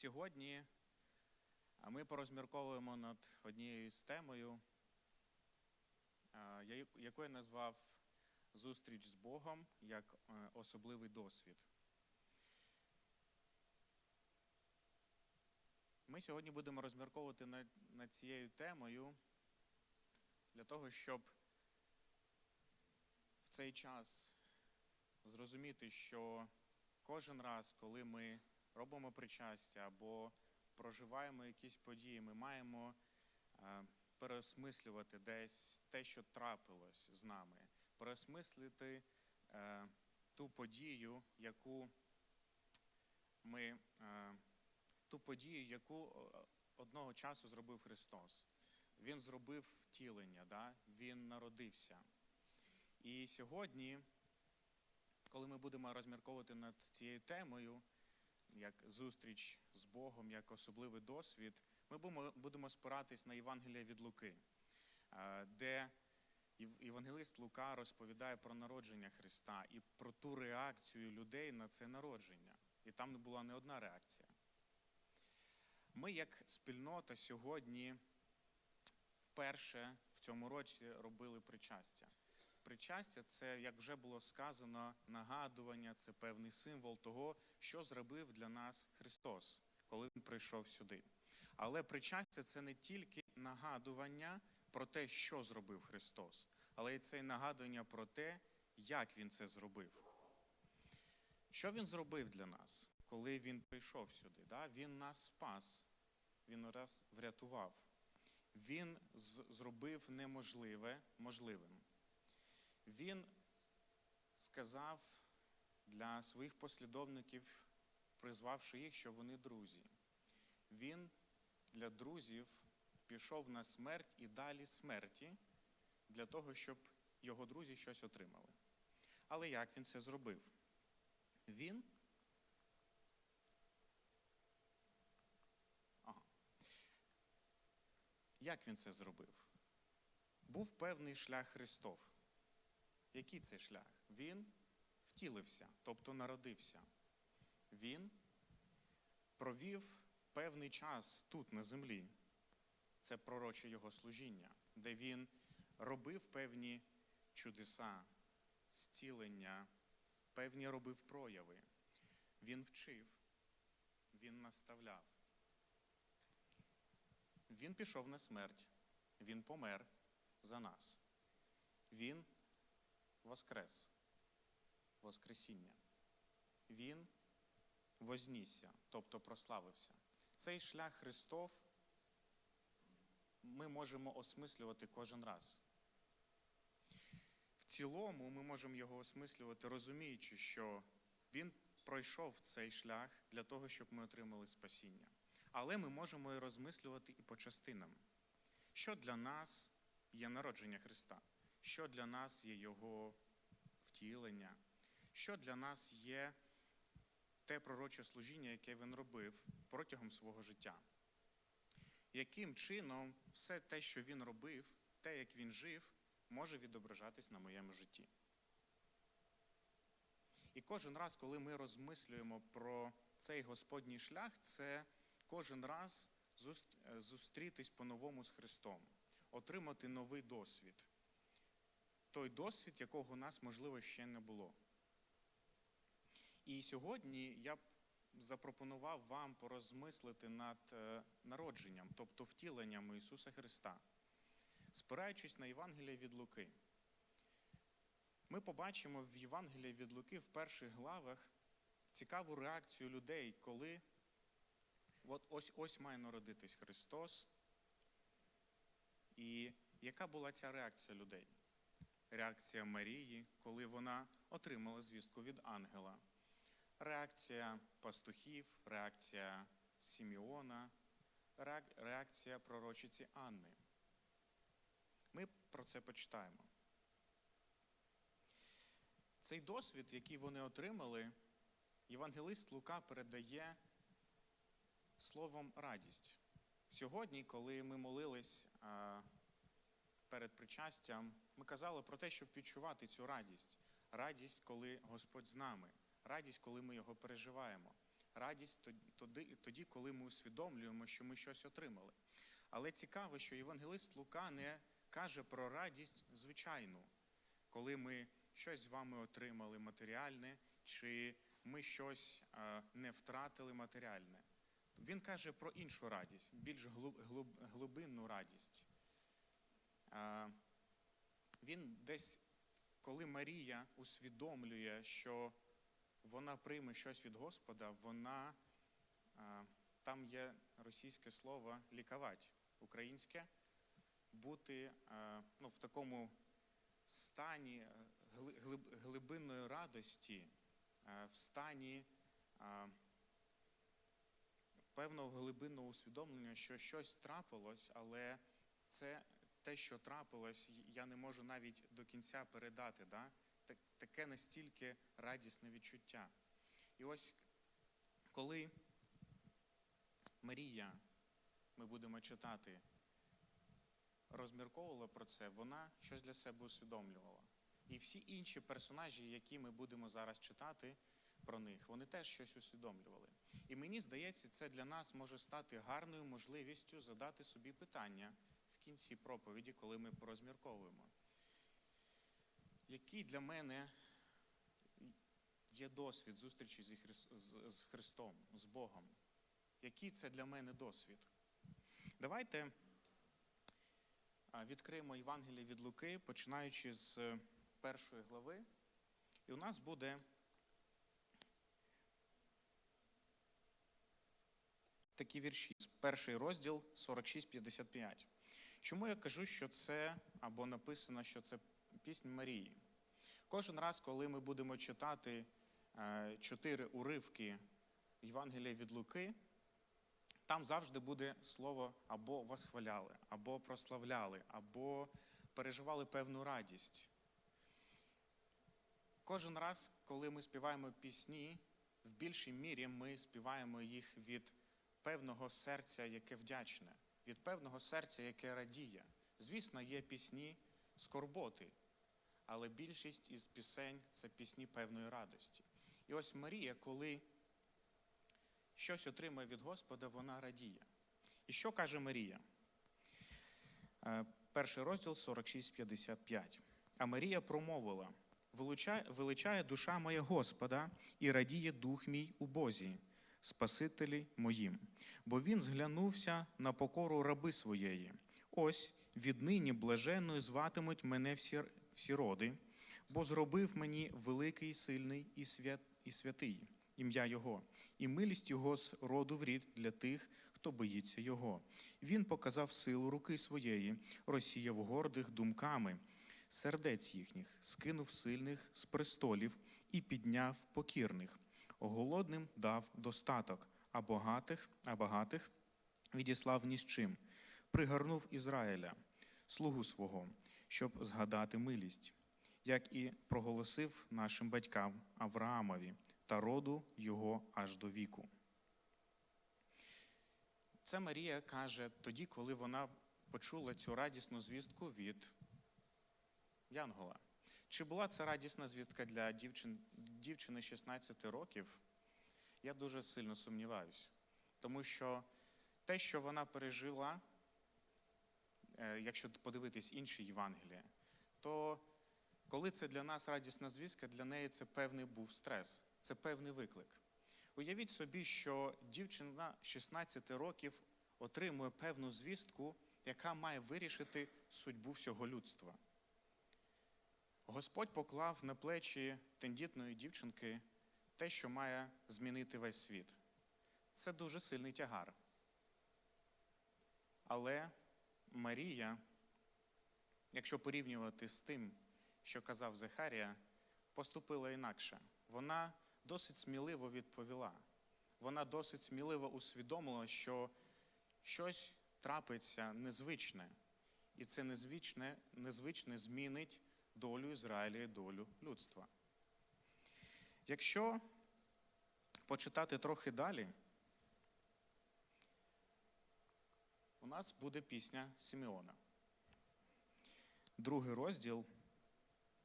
Сьогодні ми порозмірковуємо над однією з темою, яку я назвав Зустріч з Богом як е, особливий досвід. Ми сьогодні будемо розмірковувати над, над цією темою для того, щоб в цей час зрозуміти, що кожен раз, коли ми робимо причастя або проживаємо якісь події, ми маємо е, переосмислювати десь те, що трапилось з нами, переосмислити е, ту подію, яку ми, е, ту подію, яку одного часу зробив Христос. Він зробив втілення, да? Він народився. І сьогодні, коли ми будемо розмірковувати над цією темою, як зустріч з Богом, як особливий досвід, ми будемо, спиратись на Євангелія від Луки, е, де Єв- Євангелист Лука розповідає про народження Христа і про ту реакцію людей на це народження. І там не була не одна реакція. Ми, як спільнота, сьогодні вперше в цьому році робили причастя. Причастя це, як вже було сказано, нагадування, це певний символ того, що зробив для нас Христос, коли Він прийшов сюди. Але причастя це не тільки нагадування про те, що зробив Христос, але й це й нагадування про те, як Він це зробив. Що Він зробив для нас, коли Він прийшов сюди? Да? Він нас спас, Він нас врятував. Він зробив неможливе можливим. Він сказав для своїх послідовників, призвавши їх, що вони друзі. Він для друзів пішов на смерть і далі смерті для того, щоб його друзі щось отримали. Але як він це зробив? Він. Як він це зробив? Був певний шлях Христов. Який це шлях? Він втілився, тобто народився. Він провів певний час тут, на землі. Це пророче його служіння, де він робив певні чудеса, зцілення, певні робив прояви. Він вчив, він наставляв. Він пішов на смерть, він помер за нас. Він воскрес, Воскресіння. Він вознісся, тобто прославився. Цей шлях Христов ми можемо осмислювати кожен раз. В цілому ми можемо його осмислювати, розуміючи, що Він пройшов цей шлях для того, щоб ми отримали спасіння. Але ми можемо і розмислювати і по частинам. Що для нас є народження Христа? Що для нас є Його втілення? Що для нас є те пророче служіння, яке він робив протягом свого життя? Яким чином все те, що він робив, те, як він жив, може відображатись на моєму житті? І кожен раз, коли ми розмислюємо про цей Господній шлях, це кожен раз е, зустрітись по-новому з Христом, отримати новий досвід. Той досвід, якого у нас, можливо, ще не було. І сьогодні я б запропонував вам порозмислити над е, народженням, тобто втіленням Ісуса Христа, спираючись на Євангеліє від Луки. Ми побачимо в Євангелії від Луки в перших главах цікаву реакцію людей, коли от ось ось має народитись Христос. І яка була ця реакція людей? Реакція Марії, коли вона отримала звістку від ангела. Реакція пастухів, реакція Сімеона, реакція пророчиці Анни. Ми про це почитаємо. Цей досвід, який вони отримали, євангелист Лука передає словом радість. Сьогодні, коли ми молились перед причастям, ми казали про те, щоб відчувати цю радість. Радість, коли Господь з нами, радість, коли ми його переживаємо, радість тоді- тоді, коли ми усвідомлюємо, що ми щось отримали. Але цікаво, що євангелист Лука не каже про радість звичайну, коли ми щось з вами отримали матеріальне, чи ми щось е, не втратили матеріальне. Він каже про іншу радість, більш глиб- глиб- глибинну радість. Він десь, коли Марія усвідомлює, що вона прийме щось від Господа, вона там є російське слово лікавать, українське, бути ну, в такому стані е, глибинної радості, е, в стані певного глибинного усвідомлення, що щось трапилось, але це те, що трапилось, я не можу навіть до кінця передати. Да? Таке настільки радісне відчуття. І ось коли Марія, ми будемо читати, розмірковувала про це, вона щось для себе усвідомлювала. І всі інші персонажі, які ми будемо зараз читати про них, вони теж щось усвідомлювали. І мені здається, це для нас може стати гарною можливістю задати собі питання кінці проповіді, коли ми порозмірковуємо. Який для мене є досвід зустрічі з Христом, з Богом? Який це для мене досвід? Давайте відкриємо Євангеліє від Луки, починаючи з е, першої глави. І у нас буде такі вірші. Перший розділ 46-55. Чому я кажу, що це або написано, що це пісня Марії? Кожен раз, коли ми будемо читати е, чотири уривки Євангелія від Луки, там завжди буде слово або восхваляли, або прославляли, або переживали певну радість. Кожен раз, коли ми співаємо пісні, в більшій мірі ми співаємо їх від певного серця, яке вдячне, від певного серця, яке радіє. Звісно, є пісні скорботи, але більшість із пісень це пісні певної радості. І ось Марія, коли щось отримує від Господа, вона радіє. І що каже Марія? Е, Перший розділ 46-55. А Марія промовила: «Величає- душа моя Господа, і радіє дух мій у Бозі, Спасителі моїм, бо він зглянувся на покору раби своєї. Ось віднині блаженною зватимуть мене всі, всі роди, бо зробив мені великий, сильний і, свят, і святий ім'я Його, і милість Його з роду в рід для тих, хто боїться Його. Він показав силу руки своєї, розсіяв гордих думками, сердець їхніх, скинув сильних з престолів і підняв покірних. Голодним дав достаток, а багатих, а багатих відіслав ні з чим. Пригорнув Ізраїля, слугу свого, щоб згадати милість, як і проголосив нашим батькам Авраамові та роду його аж до віку. Це Марія каже тоді, коли вона почула цю радісну звістку від Янгола. Чи була це радісна звістка для дівчин, дівчини 16 років? Я дуже сильно сумніваюся. Тому що те, що вона пережила, е, якщо подивитись інші Євангелія, то коли це для нас радісна звістка, для неї це певний був стрес, це певний виклик. Уявіть собі, що дівчина 16 років отримує певну звістку, яка має вирішити судьбу всього людства. Господь поклав на плечі тендітної дівчинки те, що має змінити весь світ. Це дуже сильний тягар. Але Марія, якщо порівнювати з тим, що казав Захарія, поступила інакше. Вона досить сміливо відповіла. Вона досить сміливо усвідомила, що щось трапиться незвичне, і це незвичне, незвичне змінить долю Ізраїля і долю людства. Якщо почитати трохи далі, у нас буде пісня Симеона. Другий розділ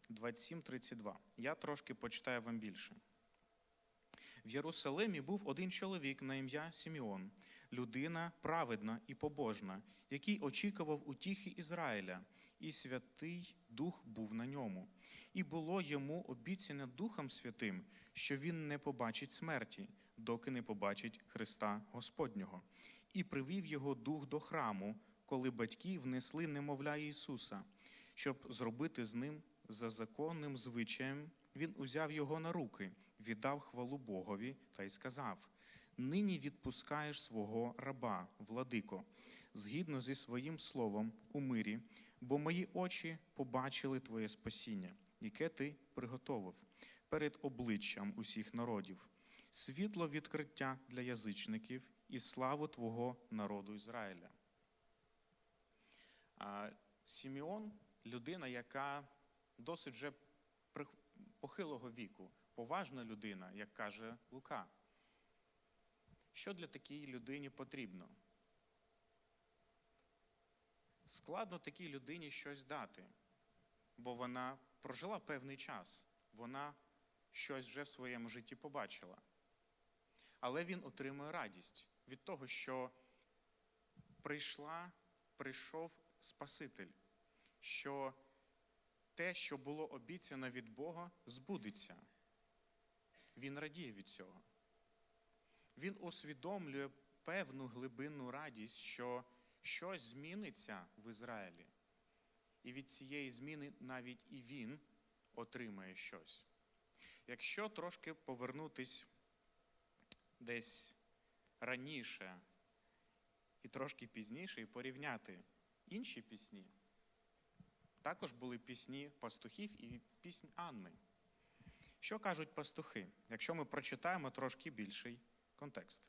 27-32. Я трошки почитаю вам більше. В Єрусалимі був один чоловік на ім'я Сімеон, людина праведна і побожна, який очікував утіхи Ізраїля, і Святий Дух був на ньому. І було йому обіцяне Духом Святим, що він не побачить смерті, доки не побачить Христа Господнього. І привів його дух до храму, коли батьки внесли немовля Ісуса, щоб зробити з ним за законним звичаєм. Він узяв його на руки, віддав хвалу Богові та й сказав: Нині відпускаєш свого раба, владико, згідно зі своїм словом у мирі, бо мої очі побачили твоє спасіння, яке ти приготовив перед обличчям усіх народів, світло відкриття для язичників і славу Твого народу Ізраїля. А Сімеон людина, яка досить вже похилого віку, поважна людина, як каже Лука. Що для такій людині потрібно? Складно такій людині щось дати, бо вона прожила певний час, вона щось вже в своєму житті побачила. Але він отримує радість від того, що прийшла, прийшов Спаситель, що те, що було обіцяно від Бога, збудеться. Він радіє від цього. Він усвідомлює певну глибинну радість, що щось зміниться в Ізраїлі. І від цієї зміни навіть і він отримає щось. Якщо трошки повернутись десь раніше і трошки пізніше, і порівняти інші пісні, також були пісні пастухів і пісні Анни. Що кажуть пастухи, якщо ми прочитаємо трошки більший контекст?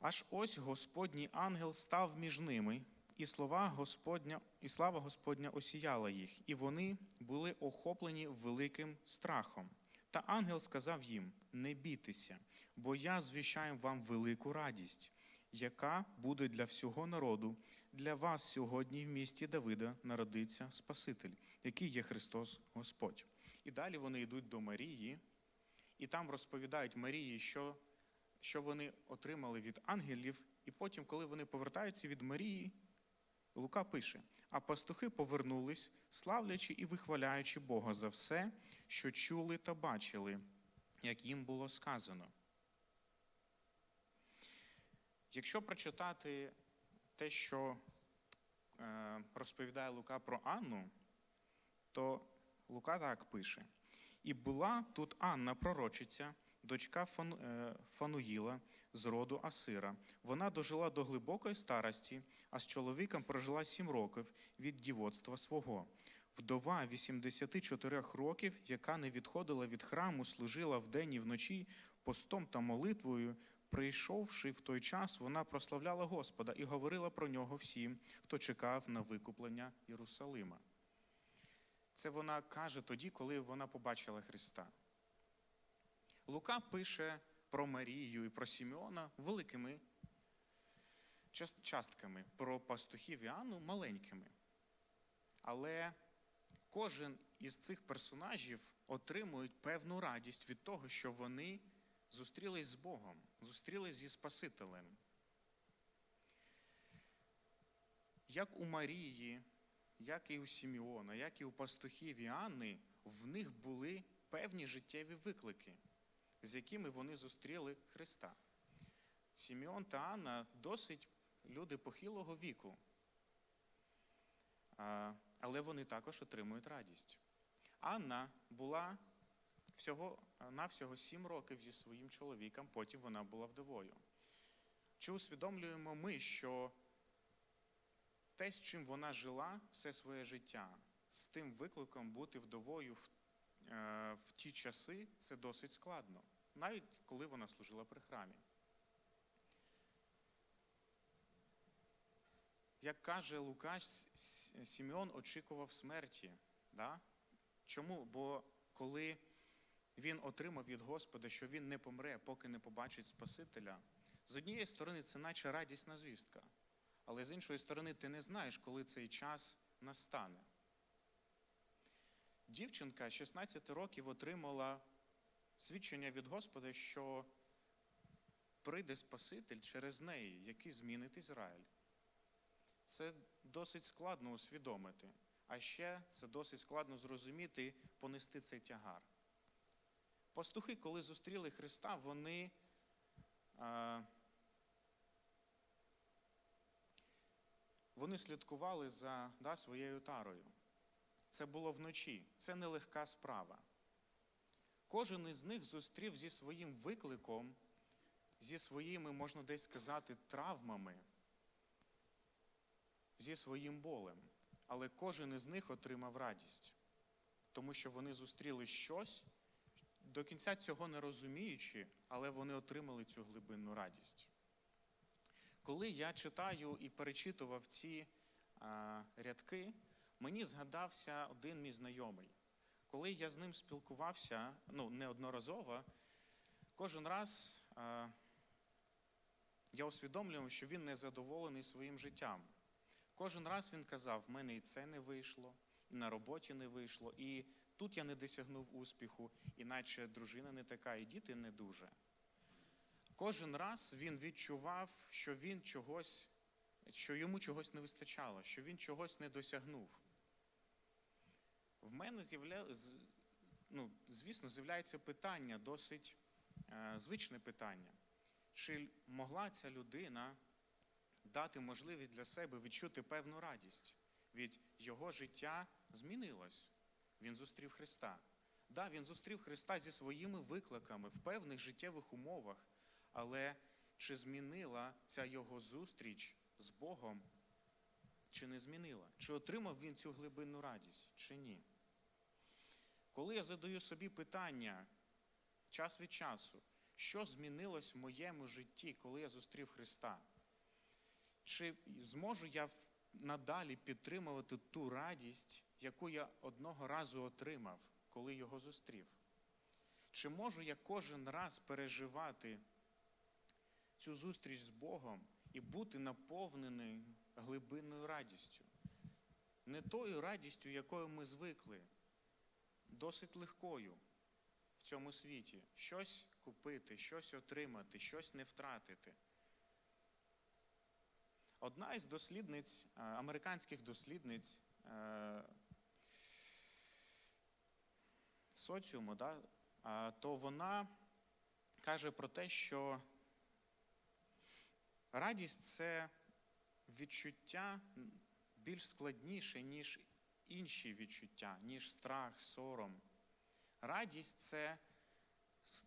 Аж ось Господній ангел став між ними, і слова Господня, і слава Господня осіяла їх, і вони були охоплені великим страхом. Та ангел сказав їм: Не бійтеся, бо я звіщаю вам велику радість, яка буде для всього народу. Для вас сьогодні в місті Давида народиться Спаситель, який є Христос Господь. І далі вони йдуть до Марії, і там розповідають Марії, що, що вони отримали від ангелів. І потім, коли вони повертаються від Марії, Лука пише: а пастухи повернулись, славлячи і вихваляючи Бога за все, що чули та бачили, як їм було сказано. Якщо прочитати те, що е, розповідає Лука про Анну, то Лука так пише: І була тут Анна, пророчиця, дочка Фану, е, Фануїла з роду Асира. Вона дожила до глибокої старості, а з чоловіком прожила сім років від дівоцтва свого. Вдова 84 років, яка не відходила від храму, служила вдень і вночі постом та молитвою. Прийшовши в той час, вона прославляла Господа і говорила про нього всім, хто чекав на викуплення Єрусалима. Це вона каже тоді, коли вона побачила Христа. Лука пише про Марію і про Сімеона великими частками, про пастухів і Анну маленькими. Але кожен із цих персонажів отримують певну радість від того, що вони зустрілись з Богом, зустрілись зі Спасителем. Як у Марії, як і у Сімеона, як і у пастухів і Анни, в них були певні життєві виклики, з якими вони зустріли Христа. Сімеон та Анна досить люди похилого віку, але вони також отримують радість. Анна була всього навсього сім років зі своїм чоловіком, потім вона була вдовою. Чи усвідомлюємо ми, що те, з чим вона жила все своє життя, з тим викликом бути вдовою в, е, в ті часи, це досить складно, навіть коли вона служила при храмі. Як каже Лука, С- С- Сімеон очікував смерті. Да? Чому? Бо коли він отримав від Господа, що він не помре, поки не побачить Спасителя, з однієї сторони, це наче радісна звістка. Але з іншої сторони, ти не знаєш, коли цей час настане. Дівчинка 16 років отримала свідчення від Господа, що прийде Спаситель через неї, який змінить Ізраїль. Це досить складно усвідомити, а ще це досить складно зрозуміти, понести цей тягар. Пастухи, коли зустріли Христа, вони. Вони слідкували за да, своєю тарою. Це було вночі, це нелегка справа. Кожен із них зустрів зі своїм викликом, зі своїми, можна десь сказати, травмами, зі своїм болем. Але кожен із них отримав радість, тому що вони зустріли щось, до кінця цього не розуміючи, але вони отримали цю глибинну радість. Коли я читаю і перечитував ці а, рядки, мені згадався один мій знайомий. Коли я з ним спілкувався, ну, неодноразово, кожен раз а, я усвідомлював, що він незадоволений своїм життям. Кожен раз він казав, в мене і це не вийшло, і на роботі не вийшло, і тут я не досягнув успіху, іначе дружина не така, і діти не дуже. Кожен раз він відчував, що він чогось, що йому чогось не вистачало, що він чогось не досягнув. В мене з'явля... ну, звісно, з'являється питання, досить е, звичне питання. Чи могла ця людина дати можливість для себе відчути певну радість? Від його життя змінилось. Він зустрів Христа. Да, він зустрів Христа зі своїми викликами в певних життєвих умовах, але чи змінила ця його зустріч з Богом, чи не змінила? Чи отримав він цю глибинну радість, чи ні? Коли я задаю собі питання час від часу, що змінилось в моєму житті, коли я зустрів Христа? Чи зможу я надалі підтримувати ту радість, яку я одного разу отримав, коли його зустрів? Чи можу я кожен раз переживати цю зустріч з Богом і бути наповнений глибинною радістю? Не тою радістю, якою ми звикли, досить легкою в цьому світі. Щось купити, щось отримати, щось не втратити. Одна із дослідниць, е, американських дослідниць е, соціуму, да, то вона каже про те, що радість це відчуття більш складніше, ніж інші відчуття, ніж страх, сором. Радість це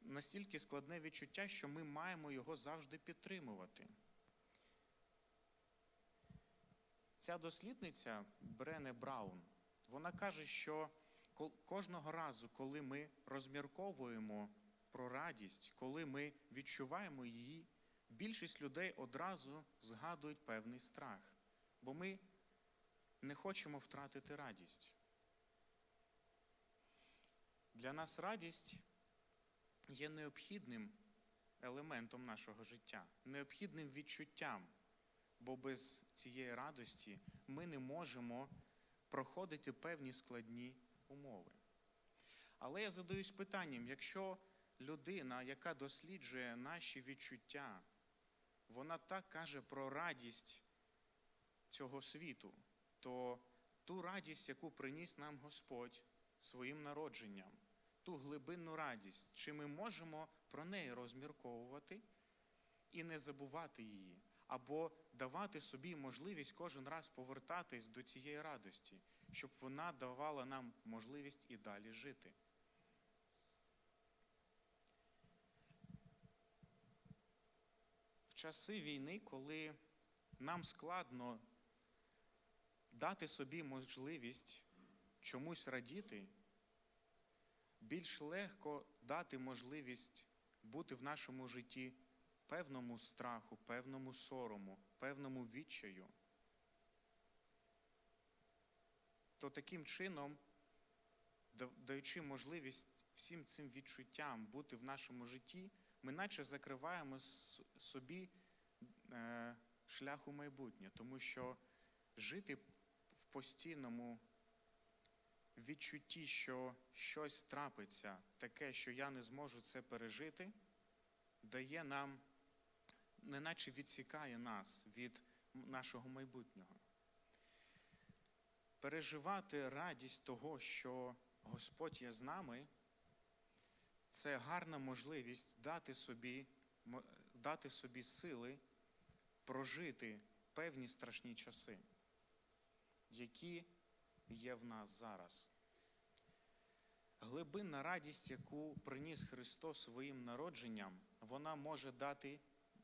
настільки складне відчуття, що ми маємо його завжди підтримувати. Ця дослідниця Брене Браун, вона каже, що кожного разу, коли ми розмірковуємо про радість, коли ми відчуваємо її, більшість людей одразу згадують певний страх, бо ми не хочемо втратити радість. Для нас радість є необхідним елементом нашого життя, необхідним відчуттям, бо без цієї радості ми не можемо проходити певні складні умови. Але я задаюсь питанням, якщо людина, яка досліджує наші відчуття, вона так каже про радість цього світу, то ту радість, яку приніс нам Господь своїм народженням, ту глибинну радість, чи ми можемо про неї розмірковувати і не забувати її, або давати собі можливість кожен раз повертатись до цієї радості, щоб вона давала нам можливість і далі жити. Часи війни, коли нам складно дати собі можливість чомусь радіти, більш легко дати можливість бути в нашому житті певному страху, певному сорому, певному відчаю, то таким чином, даючи можливість всім цим відчуттям бути в нашому житті, ми наче закриваємо собі е, шлях у майбутнє, тому що жити в постійному відчутті, що щось трапиться, таке, що я не зможу це пережити, дає нам, неначе відсікає нас від нашого майбутнього. Переживати радість того, що Господь є з нами, це гарна можливість дати собі, дати собі сили прожити певні страшні часи, які є в нас зараз. Глибинна радість, яку приніс Христос своїм народженням, вона може дати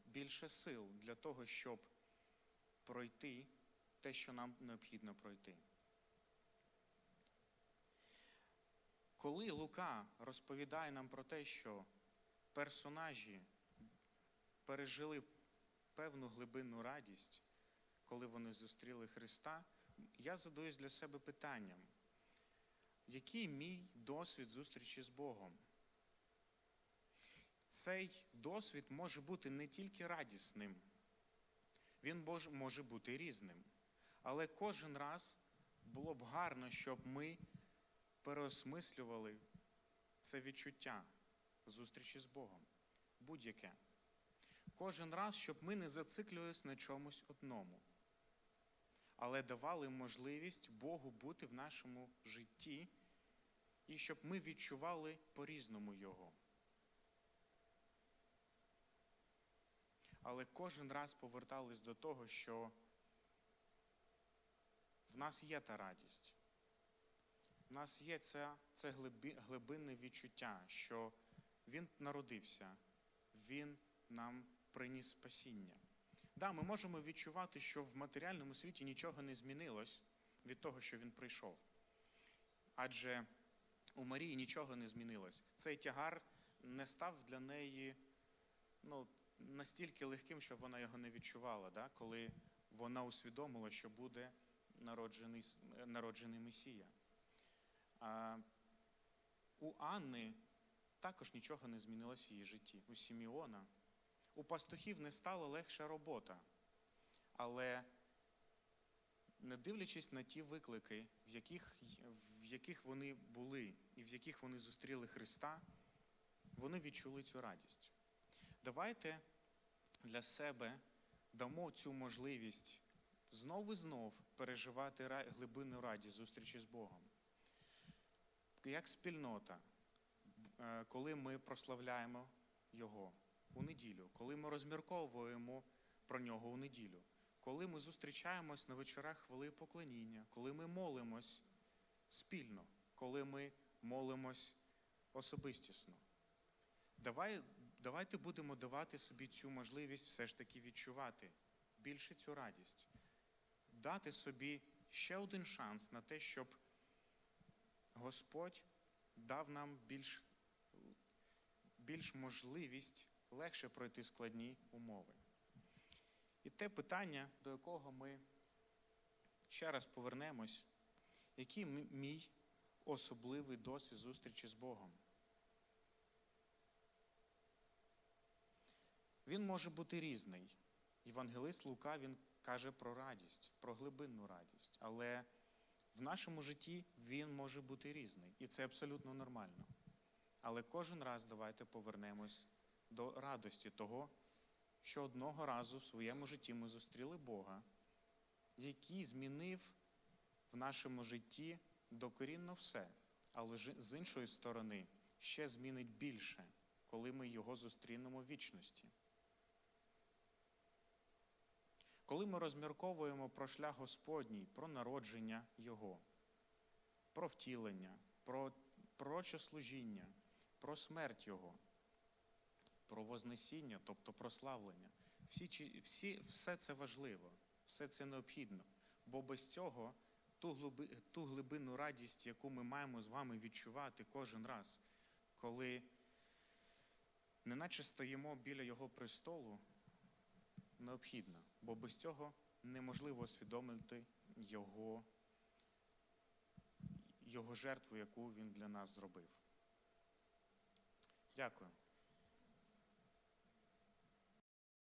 більше сил для того, щоб пройти те, що нам необхідно пройти. Коли Лука розповідає нам про те, що персонажі пережили певну глибинну радість, коли вони зустріли Христа, я задаюсь для себе питанням, який мій досвід зустрічі з Богом? Цей досвід може бути не тільки радісним, він може бути різним. Але кожен раз було б гарно, щоб ми переосмислювали це відчуття зустрічі з Богом. Будь-яке. Кожен раз, щоб ми не зациклювалися на чомусь одному, але давали можливість Богу бути в нашому житті і щоб ми відчували по-різному Його. Але кожен раз повертались до того, що в нас є та радість. В нас є це, це глиби, глибинне відчуття, що Він народився, Він нам приніс спасіння. Да, ми можемо відчувати, що в матеріальному світі нічого не змінилось від того, що він прийшов. Адже у Марії нічого не змінилось. Цей тягар не став для неї ну, настільки легким, що вона його не відчувала, да? коли вона усвідомила, що буде народжений, народжений Месія. У Анни також нічого не змінилось в її житті. У Сіміона. У пастухів не стала легша робота. Але не дивлячись на ті виклики, в яких, в яких вони були і в яких вони зустріли Христа, вони відчули цю радість. Давайте для себе дамо цю можливість знов і знов переживати глибинну радість зустрічі з Богом. Як спільнота, е, коли ми прославляємо Його у неділю, коли ми розмірковуємо про нього у неділю, коли ми зустрічаємось на вечорах хвили поклоніння, коли ми молимось спільно, коли ми молимось особистісно. Давай, давайте будемо давати собі цю можливість все ж таки відчувати більше цю радість, дати собі ще один шанс на те, щоб Господь дав нам більш, більш можливість легше пройти складні умови. І те питання, до якого ми ще раз повернемось, який мій особливий досвід зустрічі з Богом. Він може бути різний. Євангелист Лука він каже про радість, про глибинну радість. Але в нашому житті він може бути різний. І це абсолютно нормально. Але кожен раз давайте повернемось до радості того, що одного разу в своєму житті ми зустріли Бога, який змінив в нашому житті докорінно все, але з іншої сторони ще змінить більше, коли ми його зустрінемо в вічності. Коли ми розмірковуємо про шлях Господній, про народження Його, про втілення, про пророче служіння, про смерть Його, про Вознесіння, тобто прославлення, всі, всі, все це важливо, все це необхідно. Бо без цього ту, глиби, ту глибинну радість, яку ми маємо з вами відчувати кожен раз, коли неначе стоїмо біля Його престолу, необхідна, бо без цього неможливо усвідомити його, його жертву, яку він для нас зробив. Дякую.